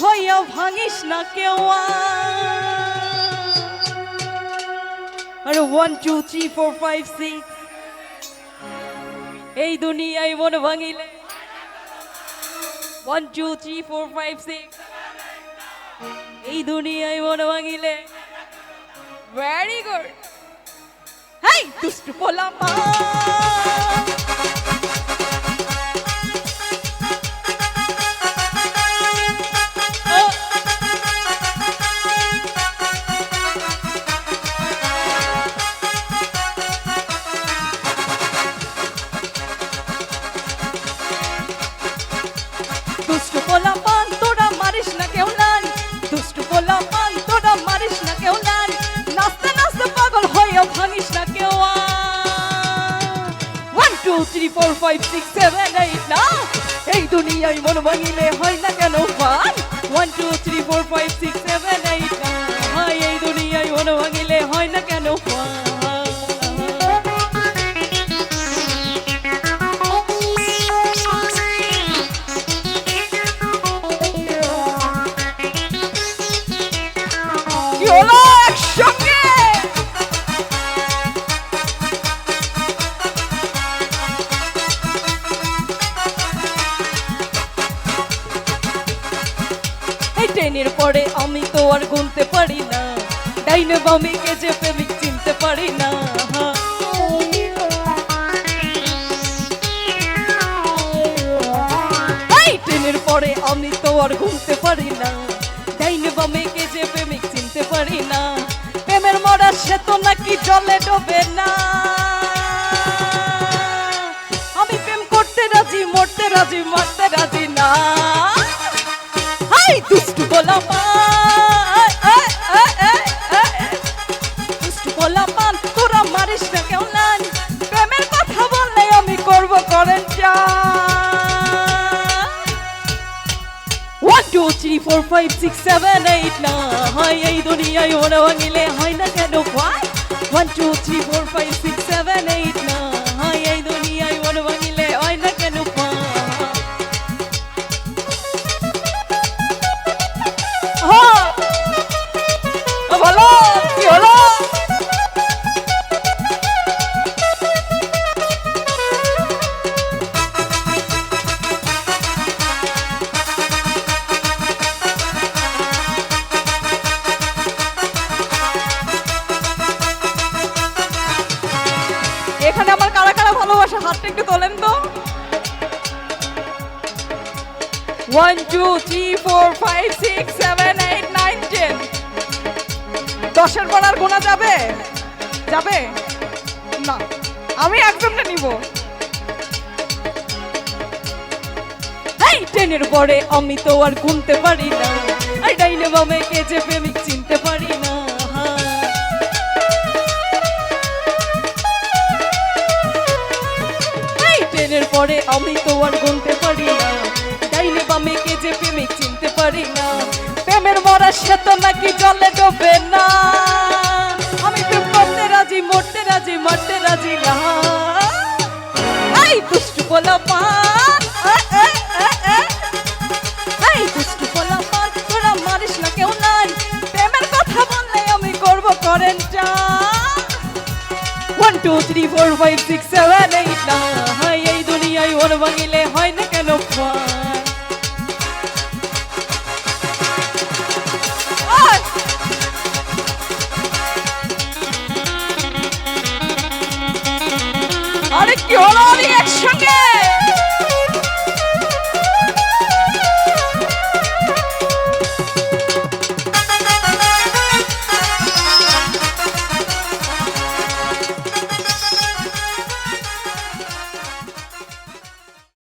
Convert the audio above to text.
হইয়া ভাঙিস না কেউ আরে। One two three four five six এই দুনিয়ায় মন ভাঙিলে। One two three four five six এই দুনিয়ায় মন ভাঙিলে। ভেরি গুড হাই, দুষ্টু পোলা four five six seven eight না? এই দুনিয়ায় মন ভাঙিলে হয় না কেন? Fun one two three four five six seven eight না? হয়, এই দুনিয়ায় মন ভাঙিলে হয় না কেন? ফান হলো? একসঙ্গে পরে আমি তো আর গুনতে পারি না। ডাইনে যে প্রেমিক চিনতে পারি না। ট্রেনের পরে আমি তো আর ঘুমতে পারি না। ডাইনে বামে কে যে প্রেমিক চিনতে পারি না। প্রেমের মরার সে তো নাকি জলে ডোবে না। আমি প্রেম করতে রাজি, মরতে রাজি one two three four five six seven eight না হয় এই দুনিয়ায় ওরা ভাঙিলে হয় না কেন ভাই one two three four five six seven eight না হাতটা একটু তোলেন তো। One two three four five six seven eight nine ten দশের পর আর গোনা যাবে? যাবে? না। আমি একজনটা নিব। এই, টেনের পরে আমি তো আর গুনতে পারি না। আর ডাইনে কে যে প্রেমিক পরে আমি তো আর গুনতে পারি না। ডাইনে বামে কে যে প্রেমিক চিনতে পারি না। প্রেমের মরা সে তো নাকি জলে ডোবে না। আমি প্রেম করতে রাজি, মরতে রাজি মরতে রাজি না। এই দুষ্টু বলা এই দুষ্টু বলা তোরা মারিস না কেউ নাই। প্রেমের কথা বললে আমি করব করেন হয় ওর ভাঙিলে হয় না কেন আরে কি হলো আমি